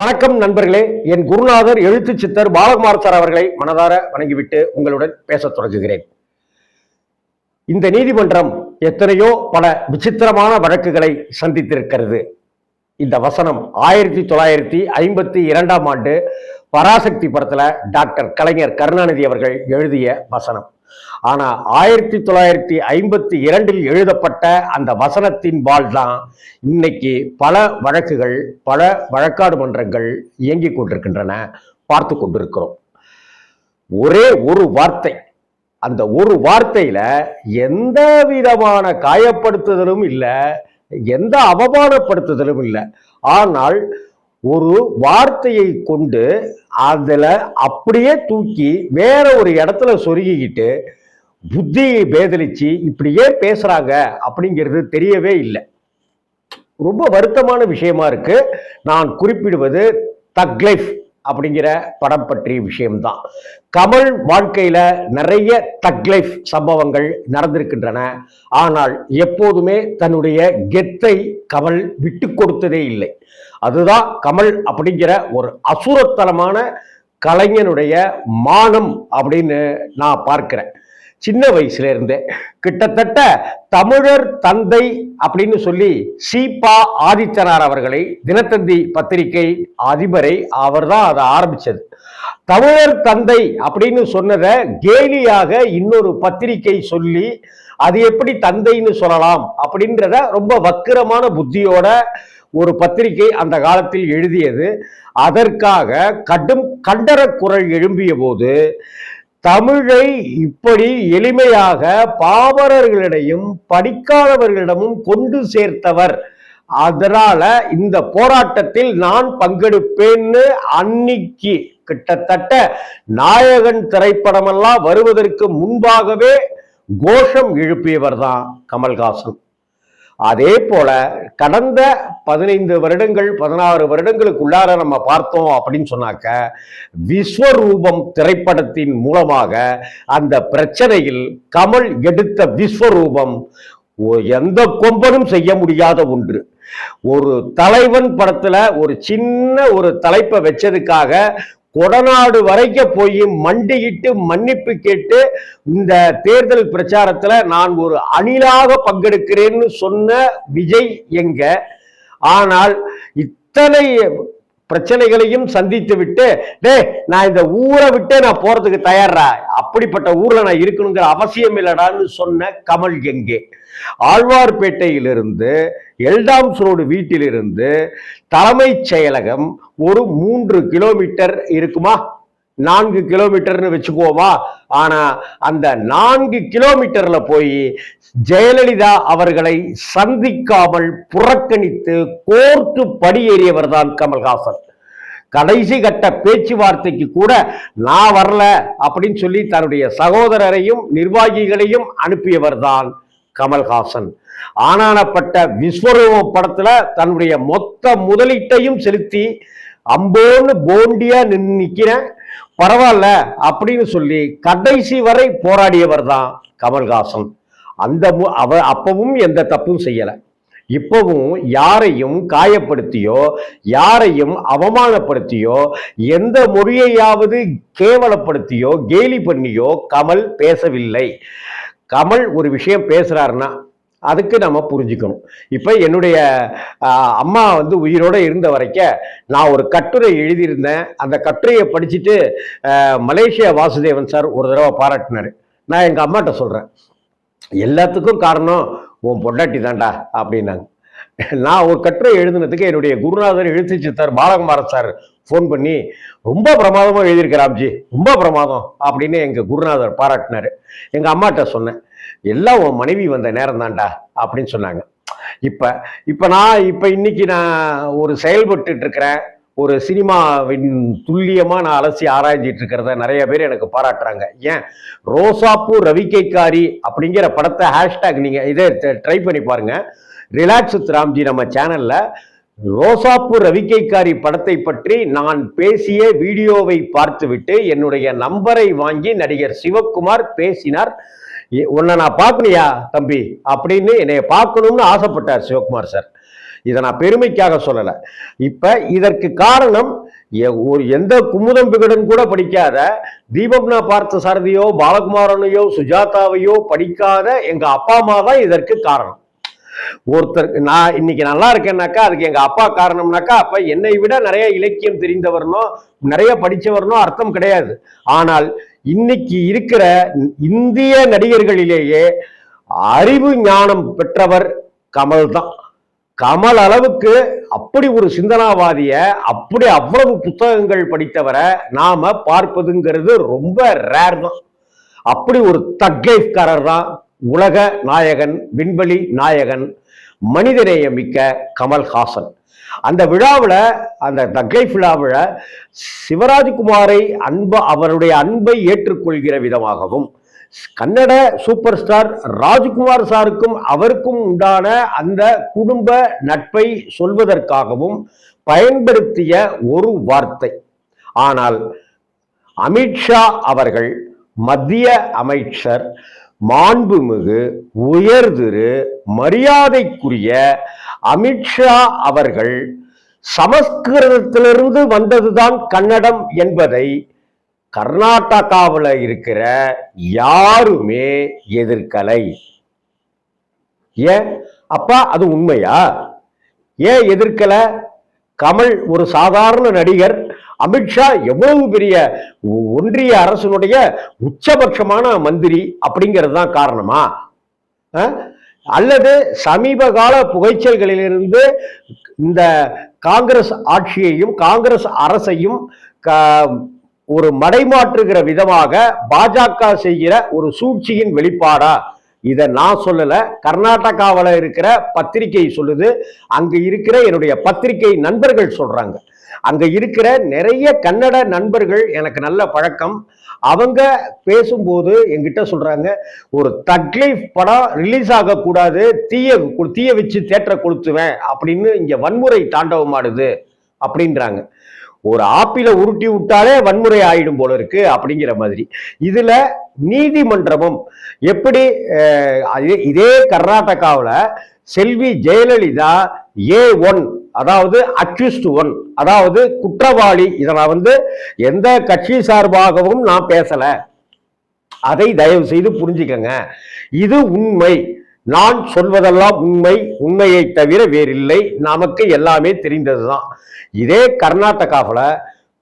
வணக்கம் நண்பர்களே. என் குருநாதர் எழுத்து சித்தர் பாலகுமார் சார் அவர்களை மனதார வணங்கிவிட்டு உங்களுடன் பேசத் தொடங்குகிறேன். இந்த நீதிமன்றம் எத்தனையோ பல விசித்திரமான வழக்குகளை சந்தித்திருக்கிறது. இந்த வசனம் ஆயிரத்தி தொள்ளாயிரத்தி ஐம்பத்தி இரண்டாம் ஆண்டு பராசக்தி படத்துல டாக்டர் கலைஞர் கருணாநிதி அவர்கள் எழுதிய வசனம். ஆனா ஆயிரத்தி தொள்ளாயிரத்தி ஐம்பத்தி இரண்டில் எழுதப்பட்ட அந்த வசனத்தின் வாழ் தான் இன்னைக்கு பல வழக்குகள் பல வழக்காடு மன்றங்கள் இயங்கிக் கொண்டிருக்கின்றன. பார்த்து கொண்டிருக்கிறோம். ஒரே ஒரு வார்த்தை அந்த ஒரு வார்த்தையில எந்த விதமான காயப்படுத்துதலும் இல்லை எந்த அவமானப்படுத்துதலும் இல்லை. ஆனால் ஒரு வார்த்தையை கொண்டு அதில் அப்படியே தூக்கி வேற ஒரு இடத்துல சொருகிக்கிட்டு புத்தியை பேதலிச்சு இப்படியே பேசுகிறாங்க அப்படிங்கிறது தெரியவே இல்லை. ரொம்ப வருத்தமான விஷயமா இருக்கு. நான் குறிப்பிடுவது தக் லைஃப் அப்படிங்கிற படம் பற்றிய விஷயம்தான். கமல் வாழ்க்கையில நிறைய தக்லைஃப் சம்பவங்கள் நடந்திருக்கின்றன. ஆனால் எப்போதுமே தன்னுடைய கெத்தை கமல் விட்டு கொடுத்ததே இல்லை. அதுதான் கமல் அப்படிங்கிற ஒரு அசுரத்தனமான கலைஞனுடைய மானம் அப்படின்னு நான் பார்க்கிறேன். சின்ன வயசுல இருந்தே கிட்டத்தட்ட தமிழர் தந்தை அப்படின்னு சொல்லி சீபா ஆதித்தனார் அவர்களை தினத்தந்தி பத்திரிகை அதிபரை அவர்தான் அதை ஆரம்பிச்சது. தமிழர் தந்தை அப்படின்னு சொன்னதை கேலியாக இன்னொரு பத்திரிகை சொல்லி அது எப்படி தந்தைன்னு சொல்லலாம் அப்படின்றத ரொம்ப வக்கிரமான புத்தியோட ஒரு பத்திரிகை அந்த காலத்தில் எழுதியது. அதற்காக கடும் கண்டர குரல் எழும்பிய போது தமிழை இப்படி எளிமையாக பாமரர்களிடையும் படிக்காதவர்களிடமும் கொண்டு சேர்த்தவர். அதனால இந்த போராட்டத்தில் நான் பங்கெடுப்பேன்னு அன்னிக்கு கிட்டத்தட்ட நாயகன் திரைப்படமெல்லாம் வருவதற்கு முன்பாகவே கோஷம் எழுப்பியவர் தான் கமல்ஹாசன். அதே போல கடந்த பதினைந்து வருடங்கள் பதினாறு வருடங்களுக்குள்ளார நம்ம பார்த்தோம் அப்படின்னு சொன்னாக்க விஸ்வரூபம் திரைப்படத்தின் மூலமாக அந்த பிரச்சனையில் கமல் எடுத்த விஸ்வரூபம் எந்த கொம்பனும் செய்ய முடியாத ஒன்று. ஒரு தலைவன் படத்துல ஒரு சின்ன ஒரு தலைப்பை வச்சதுக்காக கொடநாடு வரைக்கும் போய் மண்டியிட்டு மன்னிப்பு கேட்டு இந்த தேர்தல் பிரச்சாரத்துல நான் ஒரு அணிலாக பங்கெடுக்கிறேன்னு சொன்ன விஜய் எங்க? ஆனால் இத்தனை பிரச்சனைகளையும் சந்தித்து விட்டு டே நான் இந்த ஊரை விட்டே நான் போறதுக்கு தயாரா அப்படிப்பட்ட ஊர்ல நான் இருக்கணுங்கிற அவசியம் இல்லடான்னு சொன்ன கமல் எங்கே? ஆழ்வார்பேட்டையிலிருந்து எல்டாம்ஸ் ரோடு வீட்டிலிருந்து தலைமைச் செயலகம் ஒரு மூன்று கிலோமீட்டர் இருக்குமா? நான்கு கிலோமீட்டர்னு வச்சுக்குவோமா? ஆனா அந்த நான்கு கிலோமீட்டர்ல போய் ஜெயலலிதா அவர்களை சந்திக்காமல் புறக்கணித்து கோர்ட்டு படியேறியவர் தான் கமல்ஹாசன். கடைசி கட்ட பேச்சுவார்த்தைக்கு கூட நான் வரல அப்படின்னு சொல்லி தன்னுடைய சகோதரரையும் நிர்வாகிகளையும் அனுப்பியவர் தான் கமல்ஹாசன். ஆனானப்பட்ட விஸ்வரூபம் படத்துல தன்னுடைய மொத்த முதலீட்டையும் செலுத்தி அம்போன்னு போண்டியா நின்று நிற்கிறேன் பரவாயில்ல அப்படின்னு சொல்லி கடைசி வரை போராடியவர் தான் கமல்ஹாசன். அந்த அவ அப்பவும் எந்த தப்பும் செய்யல. இப்பவும் யாரையும் காயப்படுத்தியோ யாரையும் அவமானப்படுத்தியோ எந்த மொழியையாவது கேவலப்படுத்தியோ கேலி பண்ணியோ கமல் பேசவில்லை. கமல் ஒரு விஷயம் பேசுறாருன்னா அதுக்கு நம்ம புரிஞ்சுக்கணும். இப்போ என்னுடைய அம்மா வந்து உயிரோட இருந்த வரைக்கும் நான் ஒரு கட்டுரை எழுதியிருந்தேன். அந்த கட்டுரையை படிச்சுட்டு மலேசியா வாசுதேவன் சார் ஒரு தடவை பாராட்டினார். நான் எங்கள் அம்மாட்ட சொல்கிறேன் எல்லாத்துக்கும் காரணம் உன் பொண்டாட்டி தான்டா அப்படின்னாங்க. நான் ஒரு கட்டுரை எழுதுனதுக்கு என்னுடைய குருநாதர் எழுத்து சித்தர் பாலகுமார சார் ஃபோன் பண்ணி ரொம்ப பிரமாதமாக எழுதியிருக்கிறாம்ஜி ரொம்ப பிரமாதம் அப்படின்னு எங்கள் குருநாதர் பாராட்டினார். எங்கள் அம்மாட்ட சொன்னேன் எல்லாம் உன் மனைவி வந்த நேரம் தான்டா அப்படின்னு சொன்னாங்க. இப்போ இப்போ நான் இப்போ இன்னைக்கு நான் ஒரு செயல்பட்டுட்டு இருக்கிறேன் ஒரு சினிமாவின் துல்லியமாக நான் அலசி ஆராய்ஞ்சிட்டு இருக்கிறத நிறைய பேர் எனக்கு பாராட்டுறாங்க. ஏன்? ரோசாப்பூ ரவிக்கைக்காரி அப்படிங்கிற படத்தை ஹேஷ்டேக் நீங்கள் இதை ட்ரை பண்ணி பாருங்கள் ரிலாக்ஸ் வித் ராம்ஜி நம்ம சேனலில் ரோசாப்பூர் ரவிக்கைக்காரி படத்தை பற்றி நான் பேசிய வீடியோவை பார்த்துவிட்டு என்னுடைய நம்பரை வாங்கி நடிகர் சிவக்குமார் பேசினார். உன்னை நான் பார்க்கலையா தம்பி அப்படின்னு என்னை பார்க்கணும்னு ஆசைப்பட்டார் சிவகுமார் சார். இதை நான் பெருமைக்காக சொல்லலை. இப்போ இதற்கு காரணம் எ- ஒரு எந்த குமுதம் விகடன் கூட படிக்காத தீபம்னா பார்த்த சாரதியோ பாலகுமாரனையோ சுஜாதாவையோ படிக்காத எங்கள் அப்பா அம்மா தான் இதற்கு காரணம். ஒருத்தர் நான் இன்னைக்கு நல்லா இருக்கேன்னாக்கா அதுக்கு எங்க அப்பா காரணம்னாக்கா அப்ப என்னை விட நிறைய இலக்கியம் தெரிந்தவர்னோ நிறைய படிச்சவர்னோ அர்த்தம் கிடையாது. ஆனால் இன்னைக்கு இருக்கிற இந்திய நடிகர்களிலேயே அறிவு ஞானம் பெற்றவர் கமல் தான் கமல் அளவுக்கு அப்படி ஒரு சிந்தனாவாதிய அப்படி அவ்வளவு புத்தகங்கள் படித்தவரை நாம பார்ப்பதுங்கிறது ரொம்ப ரேர் தான். அப்படி ஒரு தக்கைஃப்காரர் தான் உலக நாயகன் விண்வெளி நாயகன் மனிதநேயம் மிக்க கமல்ஹாசன். அந்த விழாவில் அந்த தக்கை விழாவில் சிவராஜ்குமாரை அன்பு அவருடைய அன்பை ஏற்றுக்கொள்கிற விதமாகவும் கன்னட சூப்பர் ஸ்டார் ராஜ்குமார் சாருக்கும் அவருக்கும் உண்டான அந்த குடும்ப நட்பை சொல்வதற்காகவும் பயன்படுத்திய ஒரு வார்த்தை. ஆனால் அமித்ஷா அவர்கள் மத்திய அமைச்சர் மாண்புமிகு உயர்திரு மரியாதைக்குரிய அமித்ஷா அவர்கள் சமஸ்கிருதத்திலிருந்து வந்ததுதான் கன்னடம் என்பதை கர்நாடகாவில் இருக்கிற யாருமே எதிர்க்கலை. ஏன்? அப்பா அது உண்மையா? ஏன் எதிர்க்கலை? கமல் ஒரு சாதாரண நடிகர். அமித்ஷா எவ்வளவு பெரிய ஒ- ஒன்றிய அரசினுடைய உச்சபட்சமான மந்திரி அப்படிங்கிறது தான் காரணமா அல்லது சமீப கால புகைச்சல்களிலிருந்து இந்த காங்கிரஸ் ஆட்சியையும் காங்கிரஸ் அரசையும் க- ஒரு மடைமாற்றுகிற விதமாக பாஜக செய்கிற ஒரு சூழ்ச்சியின் வெளிப்பாடா? இதை நான் சொல்லலை கர்நாடகாவில் இருக்கிற பத்திரிகை சொல்லுது. அங்கே இருக்கிற என்னுடைய பத்திரிகை நண்பர்கள் சொல்கிறாங்க அங்கே இருக்கிற நிறைய கன்னட நண்பர்கள் எனக்கு நல்ல பழக்கம். அவங்க பேசும்போது எங்கிட்ட சொல்றாங்க ஒரு தக்லீஃப் படம் ரிலீஸ் ஆகக்கூடாது. தீய தீய வச்சு தேட்டரை கொளுத்துவேன். அப்படின்னு இங்கே வன்முறை தாண்டவமாடுது. அப்படின்றாங்க. ஒரு ஆப்பில உருட்டி விட்டாலே வன்முறை ஆயிடும் போல இருக்கு அப்படிங்கிற மாதிரி. இதுல நீதிமன்றமும் எப்படி இதே கர்நாடகாவில் செல்வி ஜெயலலிதா ஏ ஒன் அதாவது அக்யூஸ்ட் ஒன் அதாவது குற்றவாளி இதை நான் வந்து எந்த கட்சி சார்பாகவும் நான் பேசல. அதை தயவு செய்து புரிஞ்சுக்கங்க. இது உண்மை. நான் சொல்வதெல்லாம் உண்மை உண்மையை தவிர வேறில்லை. நமக்கு எல்லாமே தெரிந்ததுதான். இதே கர்நாடகாவில்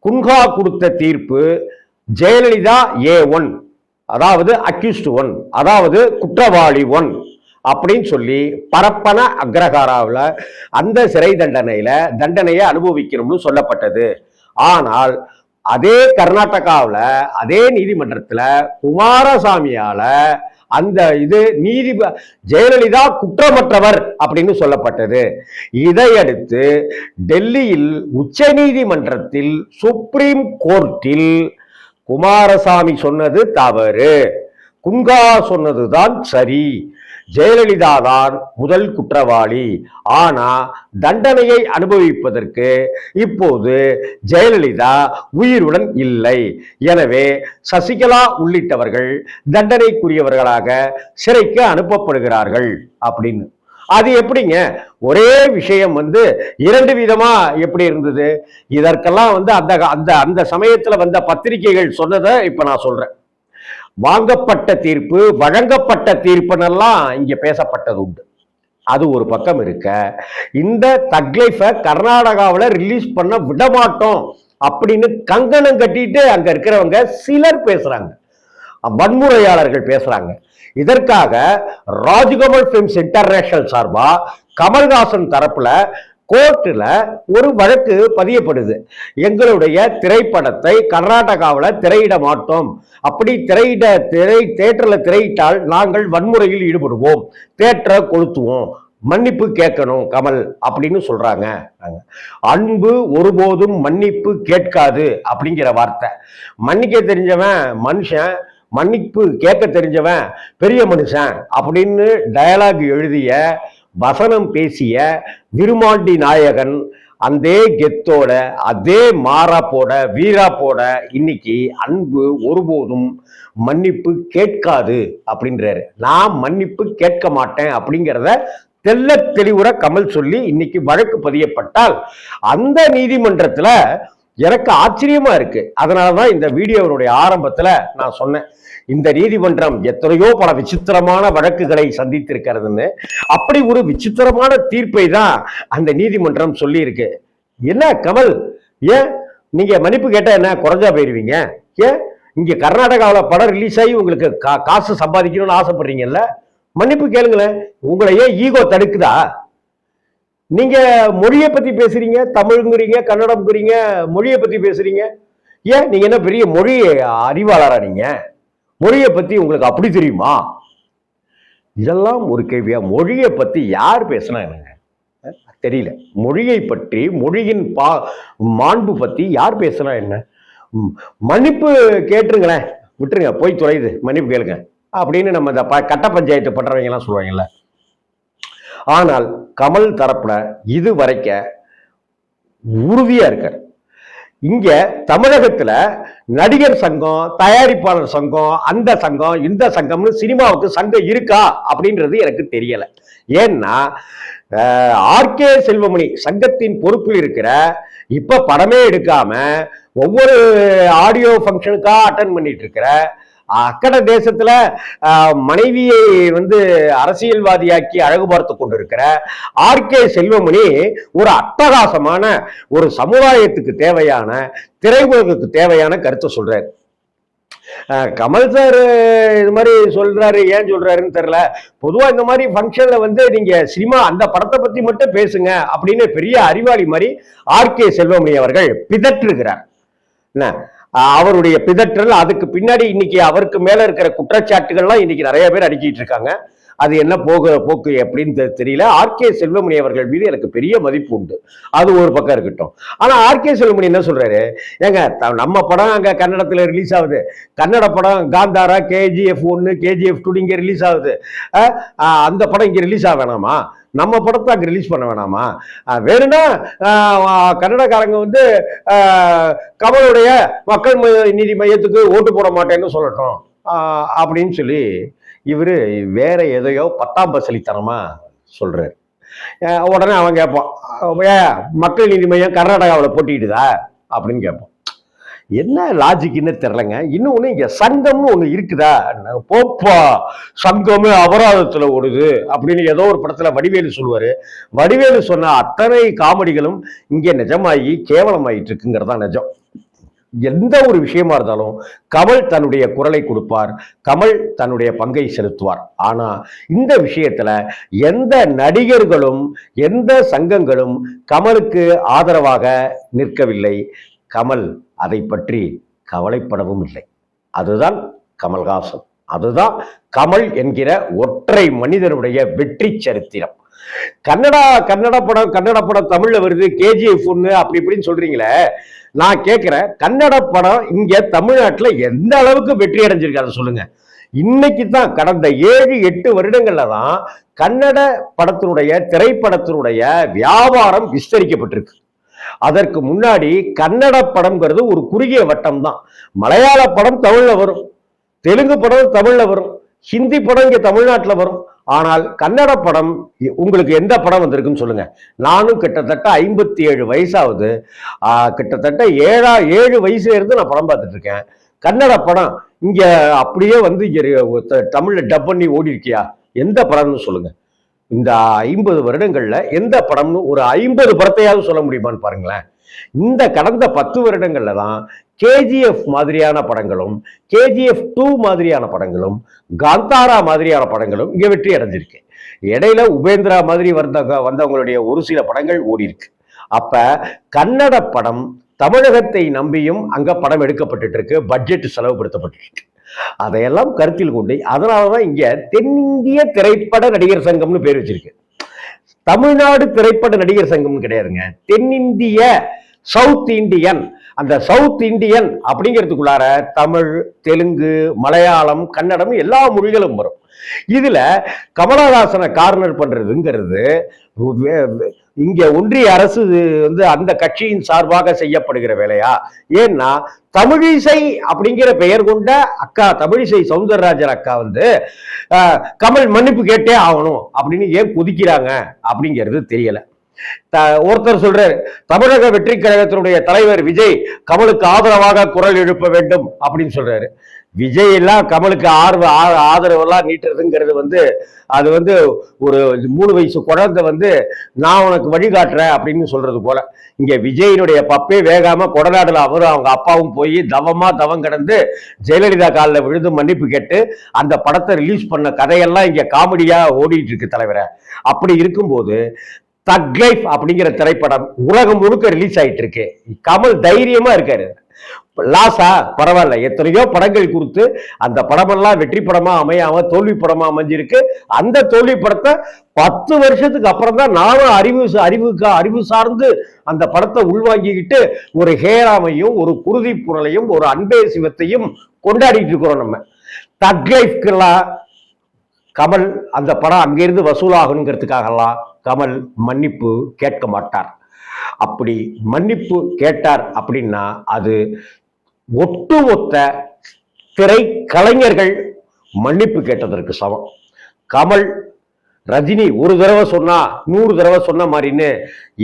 குன்ஹா கொடுத்த தீர்ப்பு ஜெயலலிதா ஏ ஒன் அதாவது அக்யூஸ்ட் ஒன் அதாவது குற்றவாளி ஒன் அப்படின்னு சொல்லி பரப்பன அக்ரஹாராவில் அந்த சிறை தண்டனையில் தண்டனையை அனுபவிக்கணும்னு சொல்லப்பட்டது. ஆனால் அதே கர்நாடகாவில் அதே நீதிமன்றத்தில் குமாரசாமியால அந்த இது நீதி ஜெயலலிதா குற்றமற்றவர் அப்படின்னு சொல்லப்பட்டது. இதையடுத்து டெல்லியில் உச்ச நீதிமன்றத்தில் சுப்ரீம் கோர்ட்டில் குமாரசாமி சொன்னது தவறு. குன்கா சொன்னதுதான் சரி. ஜெயலலிதா தான் முதல் குற்றவாளி. ஆனா தண்டனையை அனுபவிப்பதற்கு இப்போது ஜெயலலிதா உயிருடன் இல்லை. எனவே சசிகலா உள்ளிட்டவர்கள் தண்டனைக்குரியவர்களாக சிறைக்கு அனுப்பப்படுகிறார்கள் அப்படின்னு. அது எப்படிங்க? ஒரே விஷயம் வந்து இரண்டு விதமா எப்படி இருந்தது? இதற்கெல்லாம் வந்து அந்த அந்த அந்த சமயத்துல வந்த பத்திரிகைகள் சொன்னதை இப்ப நான் சொல்றேன். வாங்கப்பட்ட தீர்ப்பு வழங்கப்பட்ட தீர்ப்புனெல்லாம் இங்க பேசப்பட்டது உண்டு அது ஒரு பக்கம் இருக்க இந்த தக்லைஃபை கர்நாடகாவில் ரிலீஸ் பண்ண விடமாட்டோம் அப்படின்னு கங்கணம் கட்டிட்டு அங்க இருக்கிறவங்க சிலர் பேசுறாங்க. வன்முறையாளர்கள் பேசுறாங்க. இதற்காக ராஜ்கமல் பிலிம்ஸ் இன்டர்நேஷனல் சார்பா கமல்ஹாசன் தரப்புல கோர்ட்டில் ஒரு வழக்கு பதியப்படுது. எங்களுடைய திரைப்படத்தை கர்நாடகாவில் திரையிட மாட்டோம். அப்படி திரையிட திரை தேட்டரில் திரையிட்டால் நாங்கள் வன்முறையில் ஈடுபடுவோம். தேட்டரை கொளுத்துவோம். மன்னிப்பு கேட்கணும் கமல் அப்படின்னு சொல்றாங்க. அன்பு ஒருபோதும் மன்னிப்பு கேட்காது அப்படிங்கிற வார்த்தை. மன்னிக்க தெரிஞ்சவன் மனுஷன் மன்னிப்பு கேட்க தெரிஞ்சவன் பெரிய மனுஷன் அப்படின்னு டயலாக் எழுதிய வசனம் பேசிய விருமாண்டி நாயகன் அதே கெத்தோட அதே மாறாப்போட வீராப்போட இன்னைக்கு அன்பு ஒருபோதும் மன்னிப்பு கேட்காது அப்படின்றாரு. நான் மன்னிப்பு கேட்க மாட்டேன் அப்படிங்கிறத தெல்ல தெளிவுற கமல் சொல்லி இன்னைக்கு வழக்கு பதியப்பட்டால் அந்த நீதிமன்றத்துல எனக்கு ஆச்சரியமா இருக்கு. அதனாலதான் இந்த வீடியோவினுடைய ஆரம்பத்துல நான் சொன்னேன். இந்த நீதிமன்றம் எத்தனையோ பல விசித்திரமான வழக்குகளை சந்தித்திருக்கிறதுன்னு அப்படி ஒரு விசித்திரமான தீர்ப்பை தான் அந்த நீதிமன்றம் சொல்லியிருக்கு. என்ன கமல்? ஏன்? நீங்க மன்னிப்பு கேட்டா என்ன குறைஞ்சா போயிடுவீங்க ஏன்? இங்க கர்நாடகாவில் படம் ரிலீஸ் ஆகி உங்களுக்கு கா- காசு சம்பாதிக்கணும்னு ஆசைப்படுறீங்கல்ல? மன்னிப்பு கேளுங்களேன் உங்களை ஏன் ஈகோ தடுக்குதா? நீங்க மொழியை பத்தி பேசுறீங்க தமிழ்ங்கிறீங்க கன்னடம்ங்கிறீங்க மொழியை பத்தி பேசுறீங்க. ஏன்? நீங்க என்ன பெரிய மொழி அறிவாளரா நீங்க? மொழியை பத்தி உங்களுக்கு அப்படி தெரியுமா? இதெல்லாம் ஒரு கேள்வியா? மொழியை பத்தி யார் பேசினா என்னங்க? தெரியல. மொழியை பற்றி மொழியின் பா மாண்பு பத்தி யார் பேசினா என்ன? மன்னிப்பு கேட்டுருங்களேன். விட்டுருங்க போய் தொலையுது மன்னிப்பு கேளுங்க. அப்படின்னு நம்ம இந்த ப கட்ட பஞ்சாயத்து பண்றவங்க எல்லாம் சொல்லுவாங்கல்ல. ஆனால் கமல் தரப்புல இது வரைக்க உறுதியா இருக்கார். இங்க தமிழகத்துல நடிகர் சங்கம் தயாரிப்பாளர் சங்கம் அந்த சங்கம் இந்த சங்கம்னு சினிமாவுக்கு சங்கம் இருக்கா அப்படின்றது எனக்கு தெரியல. ஏன்னா ஆர்கே செல்வமணி சங்கத்தின் பொறுப்பில் இருக்கிற இப்ப படமே எடுக்காம ஒவ்வொரு ஆடியோ ஃபங்க்ஷனுக்காக அட்டன் பண்ணிட்டு இருக்கிற அக்கட தேசத்துல மனைவியை வந்து அரசியல்வாதியாக்கி அழகு பார்த்து கொண்டிருக்கிற ஆர்கே செல்வமணி ஒரு அட்டகாசமான ஒரு சமுதாயத்துக்கு தேவையான திரைமுகத்துக்கு தேவையான கருத்தை சொல்றாரு. கமல் சார் இது மாதிரி சொல்றாரு ஏன் சொல்றாருன்னு தெரியல. பொதுவா இந்த மாதிரி ஃபங்க்ஷன்ல வந்து நீங்க சினிமா அந்த படத்தை பத்தி மட்டும் பேசுங்க அப்படின்னு பெரிய அறிவாளி மாதிரி ஆர்கே செல்வமணி அவர்கள் பிதற்றுகிறார். என்ன? அவருடைய பிதற்றல் அதுக்கு பின்னாடி இன்னைக்கு அவருக்கு மேல இருக்கிற குற்றச்சாட்டுகள்லாம் இன்னைக்கு நிறைய பேர் அடிக்கிட்டு இருக்காங்க. அது என்ன போக போக்கு அப்படின்னு தெரியல. ஆர்கே செல்வமணி அவர்கள் மீது எனக்கு பெரிய மதிப்பு உண்டு. அது ஒரு பக்கம் இருக்கட்டும். ஆனா ஆர்கே செல்வமணி என்ன சொல்றாரு? ஏங்க த- நம்ம படம் அங்க கன்னடத்துல ரிலீஸ் ஆகுது. கன்னட படம் காந்தாரா கேஜிஎஃப் ஒன்னு கேஜிஎஃப் டூ இங்க ரிலீஸ் ஆகுது. அந்த படம் இங்க ரிலீஸ் ஆக வேணாமா? நம்ம படத்தை அங்கே ரிலீஸ் பண்ண வேணாமா? வேணும்னா கன்னடக்காரங்க வந்து கமலுடைய மக்கள் ம- நீதி மையத்துக்கு ஓட்டு போட மாட்டேன்னு சொல்லட்டும். அப்படின்னு சொல்லி இவர் வேற எதையோ பத்தாம் பசலித்தனமா சொல்கிறார் உடனே அவன் கேட்பான் மக்கள் நீதி மையம் கர்நாடகாவில் போட்டிடுதா அப்படின்னு கேட்பான். என்ன லாஜிக்னு தெரிலங்க இன்னொன்று இங்க சங்கம்னு ஒண்ணு இருக்குதா? போப்பா சங்கமே அபராதத்துல ஓடுது அப்படின்னு ஏதோ ஒரு படத்துல வடிவேலு சொல்லுவாரு. வடிவேலு சொன்ன அத்தனை காமெடிகளும் இங்க நிஜமாகி கேவலமாயிட்டு இருக்குங்கிறதா நிஜம். எந்த ஒரு விஷயமா இருந்தாலும் கமல் தன்னுடைய குரலை கொடுப்பார் கமல் தன்னுடைய பங்கை செலுத்துவார். ஆனா இந்த விஷயத்துல எந்த நடிகர்களும் எந்த சங்கங்களும் கமலுக்கு ஆதரவாக நிற்கவில்லை. கமல் அதை பற்றி கவலைப்படவும் இல்லை. அதுதான் கமல்ஹாசன். அதுதான் கமல் என்கிற ஒற்றை மனிதனுடைய வெற்றி சரித்திரம். கன்னடா கன்னட படம் கன்னட படம் தமிழ்ல வருது கேஜிஎஃப் ஒன்று அப்படி இப்படின்னு சொல்றீங்களே. நான் கேட்கிறேன் கன்னட படம் இங்க தமிழ்நாட்டில் எந்த அளவுக்கு வெற்றி அடைஞ்சிருக்காரு சொல்லுங்க. இன்னைக்கு தான் கடந்த ஏழு எட்டு வருடங்கள்ல தான் கன்னட படத்தினுடைய திரைப்படத்தினுடைய வியாபாரம் விஸ்தரிக்கப்பட்டிருக்கு. அதற்கு முன்னாடி கன்னட படம்ங்கிறது ஒரு குறுகிய வட்டம் தான் மலையாள படம் தமிழ்ல வரும். தெலுங்கு படம் தமிழ்ல வரும். ஹிந்தி படம் இங்க தமிழ்நாட்டுல வரும். ஆனால் கன்னட படம் உங்களுக்கு எந்த படம் வந்திருக்குன்னு சொல்லுங்க. நானும் கிட்டத்தட்ட ஐம்பத்தி ஏழு வயசாவது ஆஹ், கிட்டத்தட்ட ஏழா ஏழு வயசுல இருந்து நான் படம் பார்த்துட்டு இருக்கேன். கன்னட படம் இங்க அப்படியே வந்து இங்க தமிழில் தமிழ்ல டப் பண்ணி ஓடி இருக்கியா எந்த படம்னு சொல்லுங்க. இந்த ஐம்பது வருடங்கள்ல எந்த படம்னு ஒரு ஐம்பது படத்தையாவது சொல்ல முடியுமான்னு பாருங்களேன். இந்த கடந்த பத்து வருடங்கள்ல தான் கேஜிஎஃப் மாதிரியான படங்களும் கேஜிஎஃப் டூ மாதிரியான படங்களும் காந்தாரா மாதிரியான படங்களும் இங்க வெற்றி அடைஞ்சிருக்கு. இடையில உபேந்திரா மாதிரி வந்தவங்க வந்தவங்களுடைய ஒரு சில படங்கள் ஓடி இருக்கு அப்ப கன்னட படம் தமிழகத்தை நம்பியும் அங்க படம் எடுக்கப்பட்டு இருக்கு பட்ஜெட் செலவுபடுத்தப்பட்டு இருக்கு. அதையெல்லாம் கருத்தில் கொண்டு அதனாலதான் இங்க தென்னிந்திய திரைப்பட நடிகர் சங்கம்னு பேர் வச்சிருக்கு. தமிழ்நாடு திரைப்பட நடிகர் சங்கம்னு கிடையாதுங்க. தென்னிந்திய சவுத் இந்தியன். அந்த சவுத் இந்தியன் அப்படிங்கிறதுக்குள்ளார தமிழ் தெலுங்கு மலையாளம் கன்னடம் எல்லா மொழிகளும் வரும். இதுல கமலஹாசனை கார்னர் பண்றதுங்கிறது இங்க ஒன்றிய அரசு வந்து அந்த கட்சியின் சார்பாக செய்யப்படுகிற வேலையா? ஏன்னா தமிழிசை அப்படிங்கிற பெயர் கொண்ட அக்கா தமிழிசை சவுந்தரராஜன் அக்கா வந்து கமல் மன்னிப்பு கேட்டே ஆகணும் அப்படின்னு ஏன் குதிக்கிறாங்க அப்படிங்கிறது தெரியல. த- ஒருத்தர் சொல்றாரு தமிழக வெற்றி கழகத்தினுடைய தலைவர் விஜய் கமலுக்கு ஆதரவாக குரல் எழுப்ப வேண்டும் அப்படின்னு சொல்றாரு. விஜய் எல்லாம் கமலுக்கு ஆர்வ ஆ- ஆதரவெல்லாம் நீட்டுறதுங்கிறது வந்து அது வந்து ஒரு மூணு வயசு குழந்தை வந்து நான் உனக்கு வழிகாட்டுறேன் அப்படின்னு சொல்றது போல. இங்க விஜயினுடைய பப்பே வேகாம கொடநாடுல அவரும் அவங்க அப்பாவும் போய் தவமா தவம் கடந்து ஜெயலலிதா காலில் விழுந்து மன்னிப்பு கேட்டு அந்த படத்தை ரிலீஸ் பண்ண கதையெல்லாம் இங்க காமெடியா ஓடிட்டு இருக்கு தலைவரை. அப்படி இருக்கும்போது தக் லைஃப் அப்படிங்கிற திரைப்படம் உலகம் முழுக்க ரிலீஸ் ஆயிட்டு இருக்கு. கமல் தைரியமா இருக்காரு. லாஸா பரவாயில்ல. எத்தனையோ படங்கள் கொடுத்து அந்த படமெல்லாம் வெற்றி படமா அமையாம தோல்வி படமா அமைஞ்சிருக்கு. அந்த தோல்வி படத்தை பத்து வருஷத்துக்கு அப்புறம் தான் நானும் அறிவு சா- அறிவுக்கு அறிவு சார்ந்து அந்த படத்தை உள்வாங்கிக்கிட்டு ஒரு ஹேராமையும் ஒரு குருதி புரளையும் ஒரு அன்பே சிவத்தையும் கொண்டாடிட்டு இருக்கிறோம் நம்ம. தக் லைஃப்க்கெல்லாம் கமல் அந்த படம் அங்கிருந்து வசூலாகணுங்கிறதுக்காகலாம் கமல் மன்னிப்பு கேட்க மாட்டார். அப்படி மன்னிப்பு கேட்டார் அப்படின்னா அது ஒட்டுமொத்த திரை கலைஞர்கள் மன்னிப்பு கேட்டதற்கு சமம். கமல் ரஜினி ஒரு தடவை சொன்னா நூறு தடவை சொன்ன மாதிரின்னு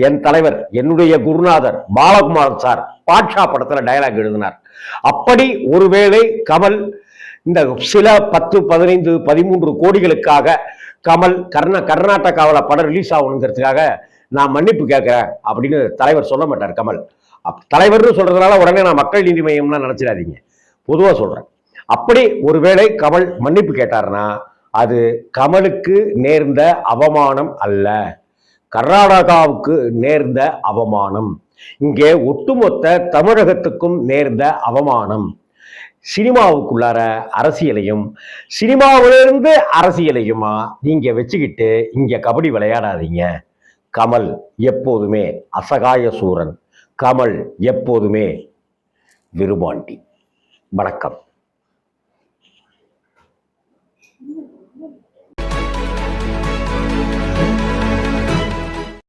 என் தலைவர் என்னுடைய குருநாதர் பாலகுமார் சார் பாட்ஷா படத்துல டயலாக் எழுதினார். அப்படி ஒருவேளை கமல் இந்த சில பத்து பதினைந்து பதிமூன்று கோடிகளுக்காக கமல் கர்நா கர்நாடகாவில் படம் ரிலீஸ் ஆகணுங்கிறதுக்காக நான் மன்னிப்பு கேட்கிறேன் அப்படின்னு தலைவர் சொல்ல மாட்டார் கமல். தலைவர்னு சொல்றதுனால உடனே நான் மக்கள் நீதி மையம்னா நினைச்சிடாதீங்க. பொதுவாக சொல்றேன். அப்படி ஒருவேளை கமல் மன்னிப்பு கேட்டார்னா அது கமலுக்கு நேர்ந்த அவமானம் அல்ல. கர்நாடகாவுக்கு நேர்ந்த அவமானம். இங்கே ஒட்டுமொத்த தமிழகத்துக்கும் நேர்ந்த அவமானம். சினிமாவுக்குள்ளார அரசியலையும் சினிமாவிலிருந்து அரசியலையுமா நீங்கள் வச்சுக்கிட்டு இங்கே கபடி விளையாடாதீங்க. கமல் எப்போதுமே அசகாய சூரன் கமல் எப்போதுமே விருபாண்டி வணக்கம்.